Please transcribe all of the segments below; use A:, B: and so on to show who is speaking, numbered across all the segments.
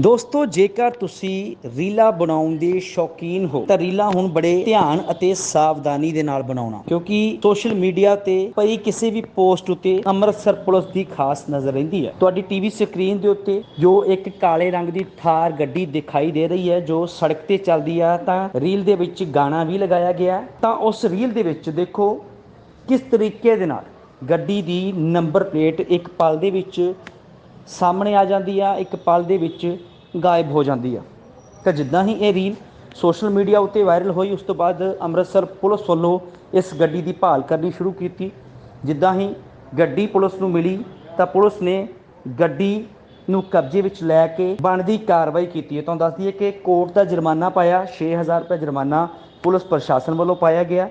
A: ਦੋਸਤੋ, ਜੇਕਰ ਤੁਸੀਂ ਰੀਲਾ ਬਣਾਉਣ ਦੇ ਸ਼ੌਕੀਨ ਹੋ, ਤਾਂ ਰੀਲਾ ਹੁਣ ਬੜੇ ਧਿਆਨ ਅਤੇ ਸਾਵਧਾਨੀ ਦੇ ਨਾਲ ਬਣਾਉਣਾ। ਕਿਉਂਕਿ ਸੋਸ਼ਲ ਮੀਡੀਆ ਤੇ ਪਈ ਕਿਸੇ ਵੀ ਪੋਸਟ ਉੱਤੇ ਅੰਮ੍ਰਿਤਸਰ ਪੁਲਿਸ ਦੀ ਖਾਸ ਨਜ਼ਰ ਰਹਿੰਦੀ ਹੈ। ਤੁਹਾਡੀ ਟੀਵੀ ਸਕਰੀਨ ਦੇ ਉੱਤੇ ਜੋ ਇੱਕ ਕਾਲੇ ਰੰਗ ਦੀ ਥਾਰ ਗੱਡੀ ਦਿਖਾਈ ਦੇ ਰਹੀ ਹੈ, ਜੋ ਸੜਕ ਤੇ ਚੱਲਦੀ ਆ, ਤਾਂ ਰੀਲ ਦੇ ਵਿੱਚ ਗਾਣਾ ਵੀ ਲਗਾਇਆ ਗਿਆ। ਤਾਂ ਉਸ ਰੀਲ ਦੇ ਵਿੱਚ ਦੇਖੋ ਕਿਸ ਤਰੀਕੇ ਦੇ ਨਾਲ ਗੱਡੀ ਦੀ ਨੰਬਰ ਪਲੇਟ ਇੱਕ ਪਲ ਦੇ ਵਿੱਚ ਸਾਹਮਣੇ ਆ ਜਾਂਦੀ ਆ, ਇੱਕ ਪਲ ਦੇ ਵਿੱਚ ਗਾਇਬ ਹੋ ਜਾਂਦੀ ਆ। ਤਾਂ ਜਿੱਦਾਂ ਹੀ ਇਹ ਰੀਲ ਸੋਸ਼ਲ ਮੀਡੀਆ ਉੱਤੇ ਵਾਇਰਲ ਹੋਈ, ਉਸ ਤੋਂ ਬਾਅਦ ਅੰਮ੍ਰਿਤਸਰ ਪੁਲਿਸ ਵੱਲੋਂ ਇਸ ਗੱਡੀ ਦੀ ਭਾਲ ਕਰਨੀ ਸ਼ੁਰੂ ਕੀਤੀ। ਜਿੱਦਾਂ ਹੀ ਗੱਡੀ ਪੁਲਿਸ ਨੂੰ ਮਿਲੀ, ਤਾਂ ਪੁਲਿਸ ਨੇ ਗੱਡੀ ਨੂੰ ਕਬਜ਼ੇ ਵਿੱਚ ਲੈ ਕੇ ਬਣਦੀ ਕਾਰਵਾਈ ਕੀਤੀ ਹੈ। ਤੁਹਾਨੂੰ ਦੱਸ ਦਈਏ ਕਿ ਕੋਰਟ ਦਾ ਜੁਰਮਾਨਾ ਪਾਇਆ 6000 ਰੁਪਏ ਜੁਰਮਾਨਾ ਪੁਲਿਸ ਪ੍ਰਸ਼ਾਸਨ ਵੱਲੋਂ ਪਾਇਆ ਗਿਆ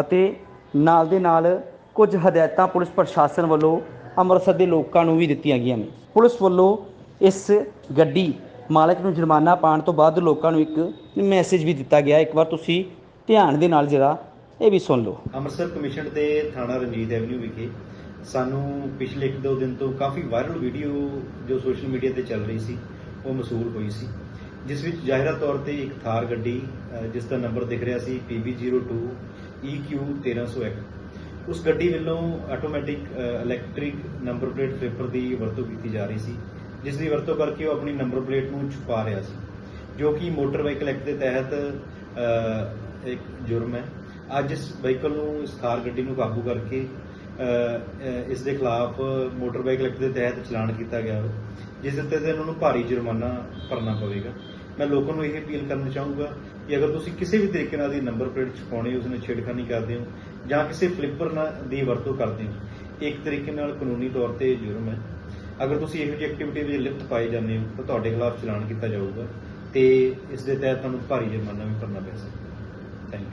A: ਅਤੇ ਨਾਲ ਦੇ ਨਾਲ ਕੁਝ ਹਦਾਇਤਾਂ ਪੁਲਿਸ ਪ੍ਰਸ਼ਾਸਨ ਵੱਲੋਂ ਅੰਮ੍ਰਿਤਸਰ ਦੇ ਲੋਕਾਂ ਨੂੰ ਵੀ ਦਿੱਤੀਆਂ ਗਈਆਂ ਨੇ। ਪੁਲਿਸ ਵੱਲੋਂ ਇਸ ਗੱਡੀ ਮਾਲਕ ਨੂੰ ਜੁਰਮਾਨਾ ਪਾਉਣ ਤੋਂ ਬਾਅਦ ਲੋਕਾਂ ਨੂੰ ਇੱਕ ਮੈਸੇਜ ਵੀ ਦਿੱਤਾ ਗਿਆ। ਇੱਕ ਵਾਰ ਤੁਸੀਂ ਧਿਆਨ ਦੇ ਨਾਲ ਜਰਾ ਇਹ ਵੀ ਸੁਣ ਲਓ।
B: ਅੰਮ੍ਰਿਤਸਰ ਕਮਿਸ਼ਨ ਤੇ ਥਾਣਾ ਰਣਜੀਤ ਐਵਨਿਊ ਵਿਖੇ ਸਾਨੂੰ ਪਿਛਲੇ ਇੱਕ ਦੋ ਦਿਨ ਤੋਂ ਕਾਫੀ ਵਾਇਰਲ ਵੀਡੀਓ ਜੋ ਸੋਸ਼ਲ ਮੀਡੀਆ ਤੇ ਚੱਲ ਰਹੀ ਸੀ ਉਹ ਮਸੂਲ ਹੋਈ ਸੀ। ਜਿਸ ਵਿੱਚ ਜ਼ਾਹਿਰਾ ਤੌਰ ਤੇ ਇੱਕ ਥਾਰ ਗੱਡੀ ਅ, ਜਿਸ ਦਾ ਨੰਬਰ ਦਿਖ ਰਿਹਾ ਸੀ PB02 EQ 1301 ਉਸ ਗੱਡੀ ਵੱਲੋਂ automatic electric number plate paper ਦੀ ਵਰਤੋਂ ਕੀਤੀ ਜਾ ਰਹੀ ਸੀ। ਜਿਸ ਦੀ ਵਰਤੋਂ ਕਰਕੇ ਉਹ ਆਪਣੀ ਨੰਬਰ ਪਲੇਟ ਨੂੰ ਛੁਪਾ ਰਿਹਾ ਸੀ, ਜੋ ਕਿ ਮੋਟਰ ਵਾਹੀਕਲ ਐਕਟ ਦੇ ਤਹਿਤ ਇੱਕ ਜੁਰਮ ਹੈ। ਅੱਜ ਇਸ ਵਹੀਕਲ ਨੂੰ ਇਸ ਕਾਰ ਗੱਡੀ ਨੂੰ ਕਾਬੂ ਕਰਕੇ ਇਸ ਦੇ ਖਿਲਾਫ ਮੋਟਰ ਵਾਹੀਕਲ ਐਕਟ ਦੇ ਤਹਿਤ ਚਲਾਨ ਕੀਤਾ ਗਿਆ ਹੈ ਜਿਸ ਦੇ ਤਹਿਤ ਇਹਨਾਂ ਨੂੰ ਭਾਰੀ ਜੁਰਮਾਨਾ ਭਰਨਾ ਪਵੇਗਾ। ਮੈਂ ਲੋਕਾਂ ਨੂੰ ਇਹ ਅਪੀਲ ਕਰਨਾ ਚਾਹੂੰਗਾ ਕਿ ਅਗਰ ਤੁਸੀਂ ਕਿਸੇ ਵੀ ਤਰੀਕੇ ਨਾਲ ਦੀ ਨੰਬਰ ਪਲੇਟ ਛਪਾਉਣੀ ਉਸ ਨੂੰ ਛੇੜਖਾਨੀ ਕਰਦੇ ਹੋ ਜਾਂ ਕਿਸੇ ਫਲਿੱਪਰ ਨਾਲ ਦੀ ਵਰਤੋਂ ਕਰਦੇ ਹੋ, ਇੱਕ ਤਰੀਕੇ ਨਾਲ ਕਾਨੂੰਨੀ ਤੌਰ ਤੇ ਜੁਰਮ ਹੈ। ਅਗਰ ਤੁਸੀਂ ਇਹੋ ਜਿਹੀ ਐਕਟੀਵਿਟੀ ਵਿੱਚ ਲਿਪਤ ਪਾਏ ਜਾਂਦੇ ਹੋ, ਤਾਂ ਤੁਹਾਡੇ ਖਿਲਾਫ ਚਲਾਨ ਕੀਤਾ ਜਾਊਗਾ ਤੇ ਇਸ ਦੇ ਤਹਿਤ ਤੁਹਾਨੂੰ ਭਾਰੀ ਜੁਰਮਾਨਾ ਵੀ ਭਰਨਾ ਪੈ ਸਕਦਾ।